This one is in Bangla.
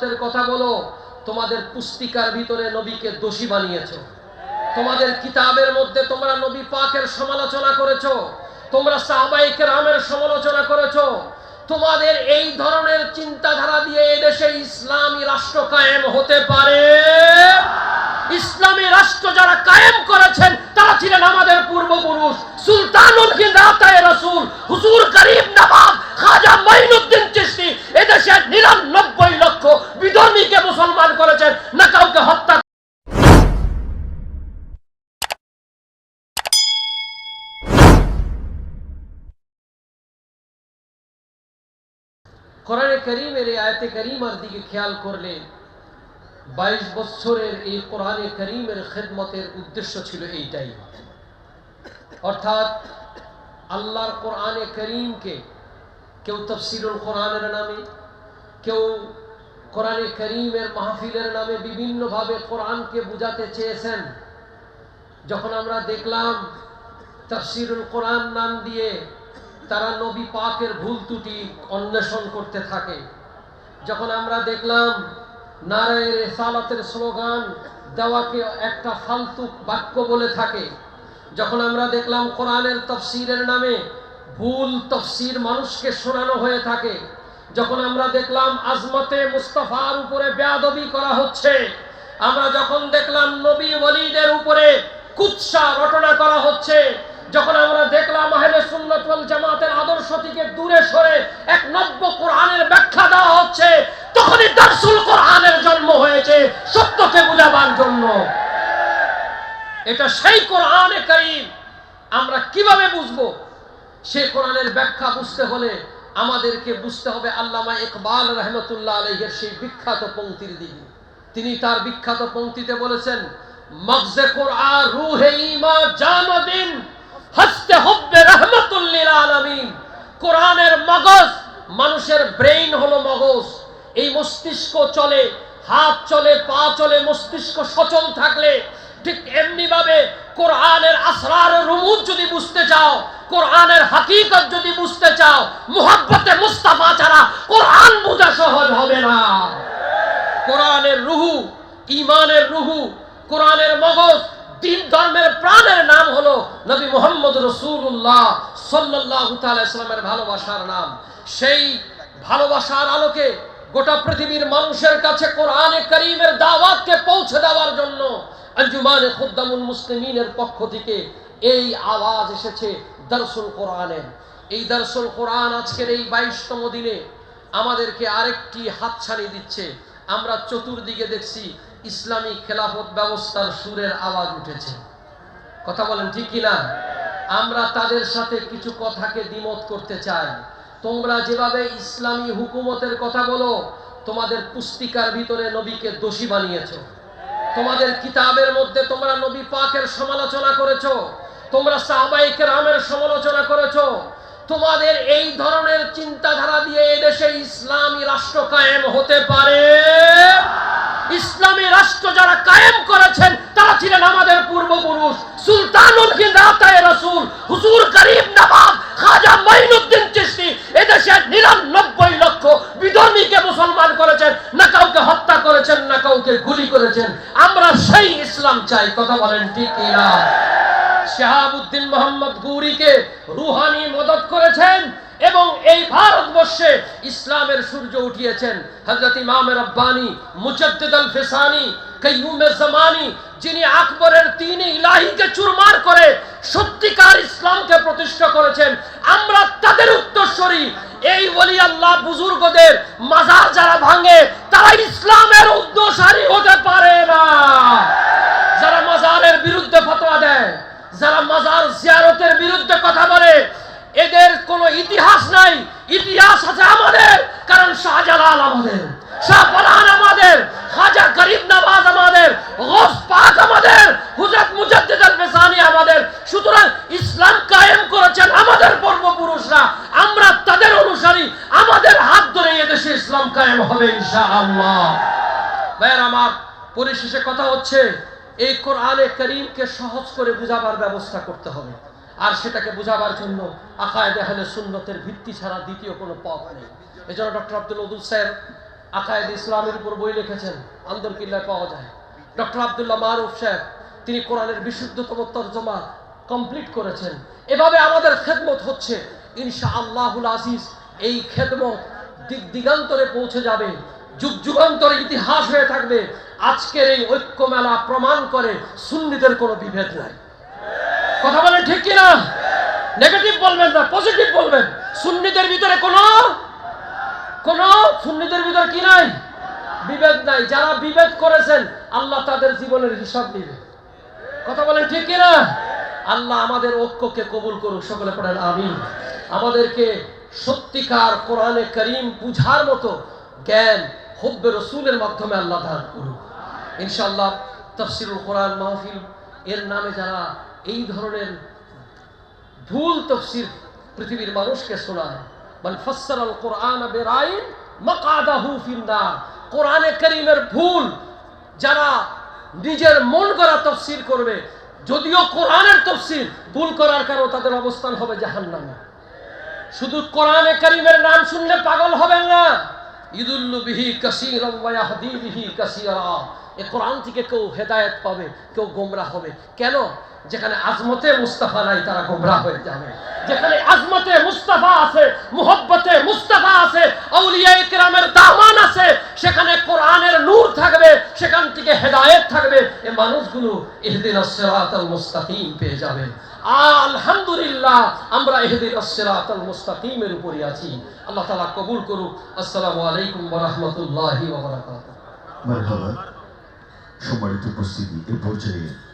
হুকুমতের কথা বলো, তোমাদের পুস্তিকার ভিতরে নবীকে দোষী বানিয়েছো। তোমাদের কিতাবের মধ্যে তোমরা নবী পাকের সমালোচনা করেছ, তোমরা সাহাবাইকে রামের সমালোচনা করেছ। তোমাদের এই ধরনের চিন্তাধারা দিয়ে এদেশে ইসলামী রাষ্ট্র কায়েম হতে পারে। ইসলামী রাষ্ট্র যারা কায়েম করেছেন, তারা ছিলেন আমাদের পূর্বপুরুষ। সুলতানুল হিন্দাতায় রাসূল, হুজুর করিম নবাব খাজা মাইনুদ্দিন চিশতি এদেশে নিরানব্বই লক্ষ বিধর্মীকে মুসলমান করেছেন, না কাউকে হত্যা কোরআনে করিমের এই আয়াতে করিমার দিকে খেয়াল করলে বাইশ বছরের এই কোরআনে করিমের খেদমতের উদ্দেশ্য ছিল এইটাই। অর্থাৎ আল্লাহর কোরআনে করিমকে কেউ তফসিরুল কোরআনের নামে, কেউ কোরআনে করিমের মাহফিলের নামে বিভিন্নভাবে কোরআনকে বুঝাতে চেয়েছেন। যখন আমরা দেখলাম তফসিরুল কোরআন নাম দিয়ে তারা নবী পাকের ভুল ত্রুটি অন্বেষণ করতে থাকে। যখন আমরা দেখলাম নারায়ের রেসালাতের স্লোগান, দেওয়াকে একটা ফালতু বাক্য বলে থাকে, যখন আমরা দেখলাম কোরআনের তফসিরের নামে ভুল তফসির মানুষকে শোনানো হয়ে থাকে যখন আমরা দেখলাম আজমতে মুস্তাফার উপরে বেয়াদবি করা হচ্ছে, আমরা যখন দেখলাম নবী ওয়ালিদের উপরে কুৎসা রটনা করা হচ্ছে, যখন আমরা দেখলাম আহলে সুন্নাত ওয়াল জামাতের আদর্শ থেকে দূরে সরে এক নব্য কোরআনের ব্যাখ্যা দেওয়া হচ্ছে, তখনই দারসুল কোরআনের জন্ম হয়েছে, সত্যকে বুঝাবার জন্য। এটা সেই কোরআনে কারিম। আমরা কীভাবে বুঝব? সে কোরআনের ব্যাখ্যা বুঝতে হলে আমাদেরকে বুঝতে হবে আল্লামা ইকবাল রহমতুল্লাহ আলহের সেই বিখ্যাত পঙ্ক্তির দিকে তিনি তার বিখ্যাত পঙ্ক্তিতে বলেছেন কোরআন, রুহে মগজ, মানুষের ব্রেইন হলো মগজ। এই মস্তিষ্ক চলে, হাত চলে, পা চলে, মস্তিষ্ক সচল থাকলে ঠিক এমনি ভাবে কোরআনের আসরার রুমুজ যদি বুঝতে চাও কোরআনের হাকিকত যদি বুঝতে চাও, মুহাব্বতে মুস্তাফা ছাড়া কোরআন বোঝা সহজ হবে না। কোরআনের রুহু ইমানের রুহু, কোরআনের মগজ তিন ধর্মের প্রাণের নাম হলো নবী মোহাম্মদ রসুল্লাহ সাল্লাহ ইসলামের ভালোবাসার নাম। সেই ভালোবাসার আলোকে গোটা পৃথিবীর মানুষের কাছে কোরআনে করিমের দাওয়াতকে পৌঁছে দেওয়ার জন্য আঞ্জুমানে খুদ্দামুল মুসলিমিনের পক্ষ থেকে এই আওয়াজ এসেছে দর্শন কোরআনের এই দর্শন কোরআন আজকের এই বাইশতম দিনে আমাদেরকে আরেকটি হাত হাতছানি দিচ্ছে। আমরা চতুর্দিকে দেখছি ইসলামী খেলাফত ব্যবস্থার সুরের আওয়াজ উঠেছে। কথা বলেন ঠিক কিনা আমরা তাদের সাথে কিছু কথাকে দ্বিমত করতে চাই। তোমরা যেভাবে ইসলামী হুকুমতের কথা বলো, তোমাদের পুস্তিকার ভিতরে নবীকে দোষী বানিয়েছ। তোমাদের কিতাবের মধ্যে তোমরা নবী পাকের সমালোচনা করেছ। তোমরা সাহাবাইকে রামের সমালোচনা করেছ। তোমাদের এই ধরনের চিন্তাধারা দিয়ে এদেশে ইসলামী রাষ্ট্র কায়েম হতে পারে। ইসলামী রাষ্ট্র যারা কায়েম করেছেন, তারা ছিলেন আমাদের পূর্বপুরুষ। সুলতানুল হুজুর নবাব খাজা এদেশে নিরানব্বই লক্ষ বিধর্মীকে মুসলমান করেছেন, না কাউকে হত্যা করেছেন, না কাউকে গুলি করেছেন। আমরা সেই ইসলাম চাই, কথা বলেন ঠিক না শাহাবুদ্দিন মোহাম্মদ গৌরীকে রুহানি মদত করেছেন এবং এই ভারতবর্ষে ইসলামের সূর্য উঠিয়েছেন। হযরত ইমাম রব্বানি, মুজাদ্দিদ আল ফিসানি কাইয়ুম জামানি যিনি আকবরের তিন ইলাহিকে চুরমার করে সত্যিকার ইসলামকে প্রতিষ্ঠা করেছেন। আমরা তাদের উত্তরসূরি। এই ওলি আল্লাহ বুজুর্গদের মাজার যারা ভাঙে, তারা ইসলামের উদ্দোষারী হতে পারে না। যারা মাজার জিয়ারতের বিরুদ্ধে কথা বলে, এদের কোনো ইতিহাস নাই। ইতিহাস আছে আমাদের, কারণ শাহজালাল আমাদের আমাদের সুতরাং ইসলাম কায়েম করেছেন আমাদের পূর্বপুরুষরা। আমরা তাদের অনুসারী, আমাদের হাত ধরে ইসলাম কায়েম আমার পরিশেষে কথা হচ্ছে এই কোরআনে করিমকে সহজ করে বুঝাবার ব্যবস্থা করতে হবে। আর সেটাকে বুঝাবার জন্য আকায় দেখালে সুন্নতের ভিত্তি ছাড়া দ্বিতীয় কোনো পথ নেই। এজন্য ডক্টর আব্দুল উদুল স্যার আকায়েদ ইসলামের উপর বই লিখেছেন আন্দরকিল্লায় পাওয়া যায়। ডক্টর আব্দুল্লাহ মারুফ সাহেব, তিনি কোরআনের বিশুদ্ধতম তর্জমা কমপ্লিট করেছেন। এভাবে আমাদের খেদমত হচ্ছে। ইনশা আল্লাহুল আজিজ এই খেদমত দিক দিগান্তরে পৌঁছে যাবে, যুগ যুগান্তরে ইতিহাস হয়ে থাকবে। আজকের এই ঐক্য মেলা প্রমাণ করে সুন্নিদের কোনো বিভেদ নাই। কথা বলেন ঠিক কিনা? নেগেটিভ বলবেন না পজিটিভ বলবেন। সুন্নিদের ভিতরে কোনো, কোন সুন্নিদের ভিতরে কি নাই? বিভেদ নাই। যারা বিভেদ করেছেন, আল্লাহ তাদের জীবনের হিসাব নিবে কথা বলেন ঠিক কিনা? আল্লাহ আমাদের ঐক্যকে কবুল করুক, সকলে পড়েন আমি আমাদেরকে সত্যিকার কোরআনে করিম বুঝার মতো জ্ঞান হব্বে রসুলের মাধ্যমে আল্লাহ দান করুক। ইনশাআল্লাহ তফসিরুল কোরআন মাহফিল, এর নামে যারা এই ধরনের ভুল তফসির পৃথিবীর মানুষকে শোনায় মানে ফসরাল কোরআন বেরাইন মাকাদাহু ফিন্নার। কোরআনে করিমের ভুল যারা নিজের মন করা তফসির করবে, যদিও কোরআনের তফসির ভুল করার কারণে তাদের অবস্থান হবে জাহান্নামে। শুধু কোরআনে করিমের নাম শুনলে পাগল হবেন না। ইদুল্লু বিহি কাসির। এ কোরআন থেকে কেউ হেদায়েত পাবে, কেউ গোমরা হবে। কেন? যেখানে আজমতে মুস্তাফা নাই, তারা গোমরা হয়ে যাবে। যেখানে আজমতে মুস্তাফা আছে, মুহব্বতে মুস্তাফা আছে ইকরামের দামান আছে, সেখানে কোরআনের নূর থাকবে, সেখান থেকে হেদায়েত থাকবে। এ মানুষগুলো ইহদিনাস সিরাতাল পেয়ে যাবে। আলহামদুলিল্লাহ, আমরা এহদিন আসসালাতুল মুস্তাকিমের উপরে আছি। আল্লাহ তাআলা কবুল করুক। আসসালামু আলাইকুম ওয়া রাহমাতুল্লাহি ওয়া বারাকাতুহু। মারহাবা, সম্মানিত উপস্থিতি এ পর্যায়ে